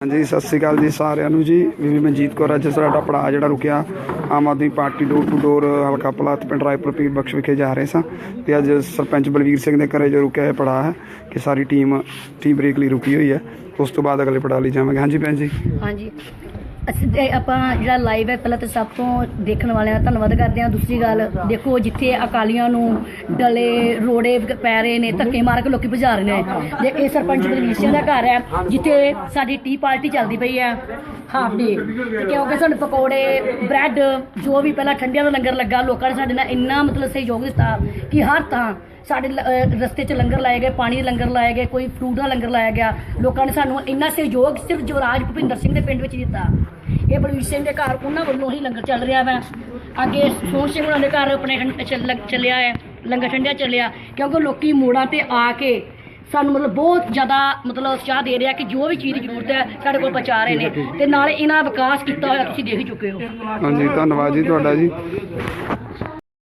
ਹਾਂਜੀ, ਸਤਿ ਸ੍ਰੀ ਅਕਾਲ ਜੀ ਸਾਰਿਆਂ ਨੂੰ ਜੀ। ਵੀ ਮਨਜੀਤ ਕੌਰ ਅੱਜ ਸਾਡਾ ਪੜਾਅ ਜਿਹੜਾ ਰੁਕਿਆ, Aam Aadmi party door to door ਹਲਕਾ ਪਲਾਤ ਪਿੰਡ ਰਾਏਪੁਰ ਪੀਰ ਬਖਸ਼ ਵਿਖੇ ਜਾ ਰਹੇ ਸਾਂ। ਤੇ ਅੱਜ ਸਰਪੰਚ ਬਲਵੀਰ ਸਿੰਘ ਦੇ ਘਰੇ ਜੋ ਰੁਕਿਆ ਇਹ ਪੜਾਅ ਹੈ ਕਿ ਸਾਰੀ ਟੀਮ ਟੀ ਬ੍ਰੇਕ ਲਈ ਰੁਕੀ ਹੋਈ ਹੈ। ਉਸ ਤੋਂ ਬਾਅਦ ਅਗਲੇ ਪੜਾਅ ਲਈ ਜਾਵਾਂਗੇ। ਹਾਂਜੀ ਭੈਣ ਜੀ। ਹਾਂਜੀ। ਅਸੀਂ ਤੇ ਆਪਾਂ ਜਿਹੜਾ ਲਾਈਵ ਹੈ, ਪਹਿਲਾਂ ਤਾਂ ਸਭ ਤੋਂ ਦੇਖਣ ਵਾਲਿਆਂ ਦਾ ਧੰਨਵਾਦ ਕਰਦੇ ਹਾਂ। ਦੂਸਰੀ ਗੱਲ, ਦੇਖੋ, ਜਿੱਥੇ ਅਕਾਲੀਆਂ ਨੂੰ ਡਲੇ, ਰੋੜੇ ਪੈ ਰਹੇ ਨੇ, ਧੱਕੇ ਮਾਰ ਕੇ ਲੋਕੀ ਭਜਾ ਰਹੇ ਨੇ। ਜੇ ਇਹ ਸਰਪੰਚ ਬਲਵੀਰ ਦਾ ਘਰ ਹੈ, ਜਿੱਥੇ ਸਾਡੀ ਟੀ ਪਾਰਟੀ ਚੱਲਦੀ ਪਈ ਹੈ ਹਾਫ ਡੇ ਕਿਉਂਕਿ ਸਾਨੂੰ ਪਕੌੜੇ ਬ੍ਰੈਡ ਜੋ ਵੀ ਪਹਿਲਾਂ ਠੰਡਿਆਂ ਦਾ ਲੰਗਰ ਲੱਗਾ, ਲੋਕਾਂ ਨੇ ਸਾਡੇ ਨਾਲ ਇੰਨਾ ਮਤਲਬ ਸਹਿਯੋਗ ਦਿੱਤਾ ਕਿ ਹਰ ਤਾਂ ਸਾਡੇ ਲ- ਰਸਤੇ 'ਚ ਲੰਗਰ ਲਾਏ ਗਏ, ਪਾਣੀ ਦੇ ਲੰਗਰ ਲਾਏ ਗਏ, ਕੋਈ ਫਰੂਟ ਦਾ ਲੰਗਰ ਲਾਇਆ ਗਿਆ। ਲੋਕਾਂ ਨੇ ਸਾਨੂੰ ਇੰਨਾ ਸਹਿਯੋਗ ਸਿਰਫ ਜਵਰਾਜ ਭੁਪਿੰਦਰ ਸਿੰਘ ਦੇ ਪਿੰਡ ਵਿੱਚ ਦਿੱਤਾ। ਇਹ ਬਲਵੀਰ ਸਿੰਘ ਦੇ ਘਰ, ਉਹਨਾਂ ਵੱਲੋਂ ਹੀ ਲੰਗਰ ਚੱਲ ਰਿਹਾ ਵਾ। ਅੱਗੇ ਸੋਹਣ ਸਿੰਘ ਉਹਨਾਂ ਦੇ ਘਰ ਆਪਣੇ ਚੱਲਿਆ ਹੈ, ਲੰਗਰ ਠੰਡਿਆ ਚੱਲਿਆ। ਕਿਉਂਕਿ ਲੋਕੀ ਮੋੜਾਂ ਤੇ ਆ ਕੇ ਸਾਨੂੰ ਮਤਲਬ ਬਹੁਤ ਜ਼ਿਆਦਾ ਮਤਲਬ ਉਤਸ਼ਾਹ ਦੇ ਰਿਹਾ ਕਿ ਜੋ ਵੀ ਚੀਜ਼ ਦੀ ਜ਼ਰੂਰਤ ਹੈ, ਸਾਡੇ ਕੋਲ ਪਹੁੰਚਾ ਰਹੇ ਨੇ। ਤੇ ਨਾਲੇ ਇਹਨਾਂ ਦਾ ਵਿਕਾਸ ਕੀਤਾ ਹੋਇਆ ਤੁਸੀਂ ਦੇਖ ਹੀ ਚੁੱਕੇ ਹੋ। ਹਾਂਜੀ, ਧੰਨਵਾਦ ਜੀ ਤੁਹਾਡਾ ਜੀ।